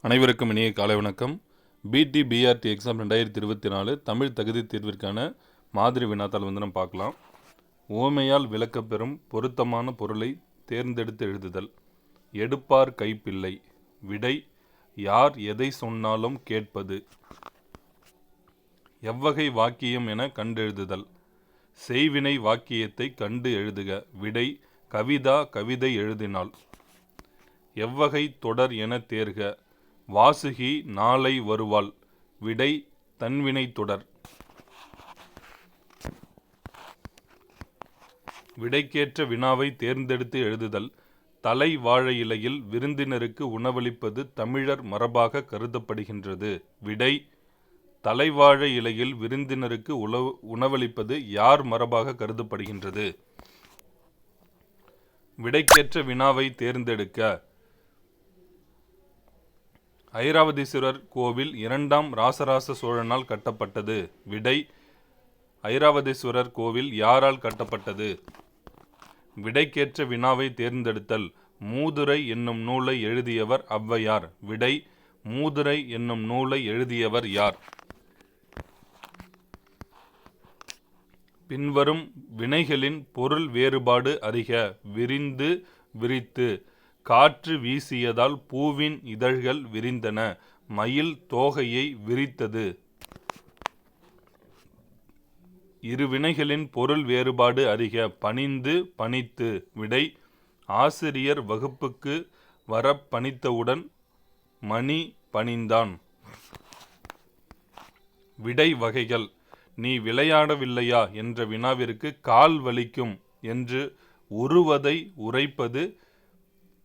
அனைவருக்கும் இனிய காலை வணக்கம். பிடி பிஆர்டி எக்ஸாம் ரெண்டாயிரத்தி இருபத்தி நாலு தமிழ் தகுதி தேர்விற்கான மாதிரி வினாத்தாள் வந்து நம்ம பார்க்கலாம். ஓமையால் விளக்கப்பெறும் பொருத்தமான பொருளை தேர்ந்தெடுத்து எழுதுதல். எடுப்பார் கைப்பிள்ளை. விடை யார் எதை சொன்னாலும் கேட்பது. எவ்வகை வாக்கியம் என கண்டெழுதுதல். செய்வினை வாக்கியத்தை கண்டு எழுதுக. விடை கவிதா கவிதை எழுதினாள். எவ்வகை தொடர் என தேர்க. வாசுகி நாளை வருவாள். விடை தன்வினை தொடர். விடைக்கேற்ற வினாவை தேர்ந்தெடுத்து எழுதுதல். தலை வாழை இலையில் விருந்தினருக்கு உணவளிப்பது தமிழர் மரபாக கருதப்படுகின்றது. விடை தலைவாழை இலையில் விருந்தினருக்கு உணவு உணவளிப்பது யார் மரபாக கருதப்படுகின்றது? விடைக்கேற்ற வினாவை தேர்ந்தெடுக்க. ஐராவதீஸ்வரர் கோவில் இரண்டாம் ராசராச சோழனால் கட்டப்பட்டது. விடை ஐராவதீஸ்வரர் கோவில் யாரால் கட்டப்பட்டது? விடைக்கேற்ற வினாவை தேர்ந்தெடுத்தல் மூதுரை என்னும் நூலை எழுதியவர் ஔவையார். விடை மூதுரை என்னும் நூலை எழுதியவர் யார்? பின்வரும் வினைகளின் பொருள் வேறுபாடு அறிக விரிந்து விரித்து. காற்று வீசியதால் பூவின் இதழ்கள் விரிந்தன. மயில் தோகையை விரித்தது. இரு வினைகளின் பொருள் வேறுபாடு அறிக. பணிந்து பணித்து விடை. ஆசிரியர் வகுப்புக்கு வர பணித்தவுடன் மணி பணிந்தான். விடை வகைகள். நீ விளையாடவில்லையா? என்ற வினாவிற்கு கால் வலிக்கும் என்று உருவதை உரைப்பது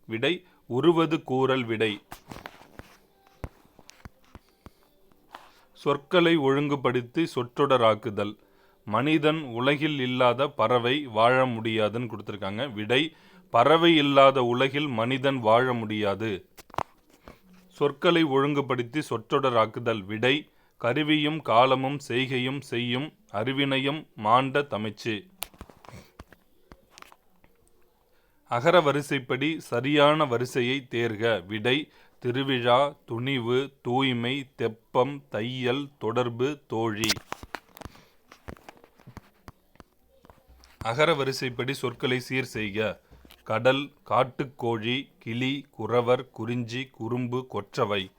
விடை உருவது கூறல் விடை. சொற்களை ஒழுங்குபடுத்தி சொற்றொடராக்குதல். மனிதன் உலகில் இல்லாத பறவை வாழ முடியாதுன்னு கொடுத்துருக்காங்க. விடை பறவை இல்லாத உலகில் மனிதன் வாழ முடியாது. சொற்களை ஒழுங்குபடுத்தி சொற்றொடராக்குதல். விடை கருவியும் காலமும் செய்கையும் செய்யும் அறிவினையும் மாண்ட தமிச்சு. அகர வரிசைப்படி சரியான வரிசையை தேர்க. விடை திருவிழா துணிவு தூய்மை தெப்பம் தையல் தொடர்பு தோழி. அகர வரிசைப்படி சொற்களை சீர் செய்க. கடல் காட்டுக்கோழி கிளி குறவர் குறிஞ்சி குறும்பு கொற்றவை.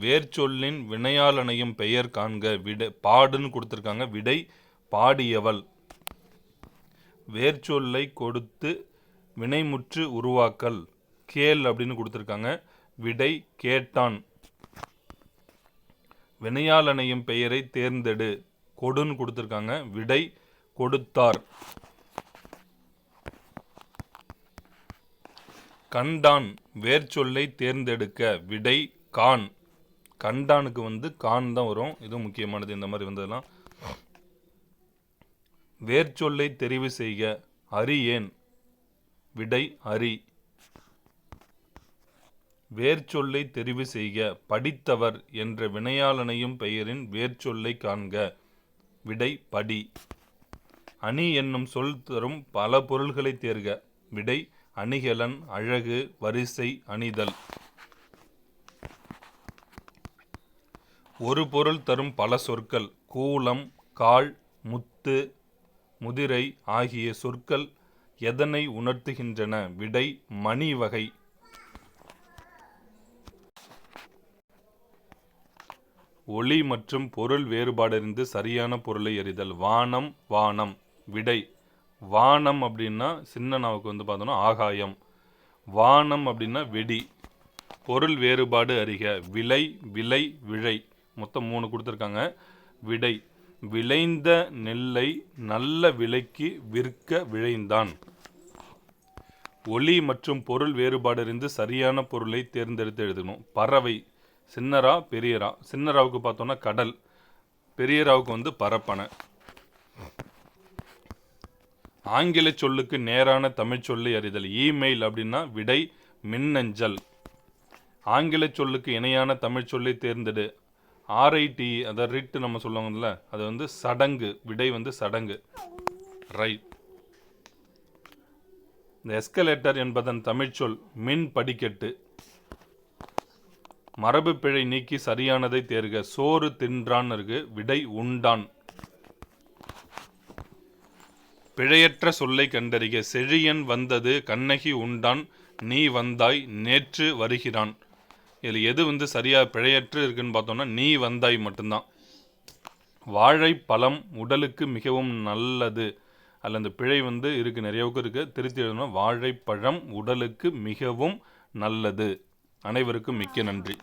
வேர்ச்சொல்லின் வினையாளனையும் பெயர் காண்க. விடை பாடுன்னு கொடுத்துருக்காங்க. விடை பாடியவள். வேர்ச்சொல்லை கொடுத்து வினைமுற்று உருவாக்கல் கேள் அப்படின்னு கொடுத்துருக்காங்க. விடை கேட்டான். வினையாளனையும் பெயரை தேர்ந்தெடு. கொடுன்னு கொடுத்துருக்காங்க. விடை கொடுத்தார். கண்டான். வேர்ச்சொல்லை தேர்ந்தெடுக்க. விடை கான். கண்டானுக்கு வந்து கான் தான் வரும். இதுவும் முக்கியமானது. இந்த மாதிரி வந்ததெல்லாம் வேர்ச்சொல்லை தெரிவு செய்க. அரி ஏன்? விடை அரி. வேர்ச்சொல்லை தெரிவு செய்க. படித்தவர் என்ற வினையாளனையும் பெயரின் வேர்ச்சொல்லை காண்க. விடை படி. அணி என்னும் சொல் தரும் பல பொருள்களை தேர்க. விடை அணிகலன் அழகு வரிசை அணிதல். ஒரு பொருள் தரும் பல சொற்கள். கூலம் கால் முத்து முதிரை ஆகிய சொற்கள் எதனை உணர்த்துகின்றன? விடை மணி வகை. ஒளி மற்றும் பொருள் வேறுபாடறிந்து சரியான பொருளை எறிதல் வானம் வானம். விடை. வானம் அப்படின்னா சின்ன நாவுக்கு வந்து பார்த்தோம்னா ஆகாயம். வானம் அப்படின்னா வெடி. பொருள் வேறுபாடு அறிக. விலை விலை விழை. மொத்தம் மூணு கொடுத்துருக்காங்க. விடை. விளைந்த நெல்லை நல்ல விலைக்கு விற்க விழைந்தான். ஒளி மற்றும் பொருள் வேறுபாடு அறிந்து சரியான பொருளை தேர்ந்தெடுத்து எழுதணும். பறவை சின்னரா பெரியரா? சின்னராவுக்கு பார்த்தோன்னா கடல் பெரியராவுக்கு வந்து பரப்பனை. ஆங்கில சொல்லுக்கு நேரான தமிழ் சொல்லை அறிதல். இமெயில் அப்படின்னா விடை மின்னஞ்சல். ஆங்கில சொல்லுக்கு இணையான தமிழ் சொல்லை தேர்ந்தெடு. ஆர்ஐடி அதை ரிட்டு நம்ம சொல்லுவாங்கல்ல அது வந்து சடங்கு விடை வந்து சடங்கு. ரைட் இந்த எஸ்கலேட்டர் என்பதன் தமிழ்ச்சொல் மின் படிக்கட்டு. மரபு பிழை நீக்கி சரியானதை தேர்க சோறு தின்றான் இருக்கு விடை உண்டான். பிழையற்ற சொல்லை கண்டறிக செழியன் வந்தது கண்ணகி உண்டான் நீ வந்தாய் நேற்று வருகிறான். இதில் எது வந்து சரியாக பிழையற்று இருக்குன்னு பார்த்தோம்னா நீ வந்தாய் மட்டும்தான். வாழைப்பழம் உடலுக்கு மிகவும் நல்லது. அதில் அந்த பிழை வந்து இருக்குது நிறையவுக்கு இருக்குது திருத்தி எழுதணும் வாழைப்பழம் உடலுக்கு மிகவும் நல்லது. அனைவருக்கும் மிக்க நன்றி.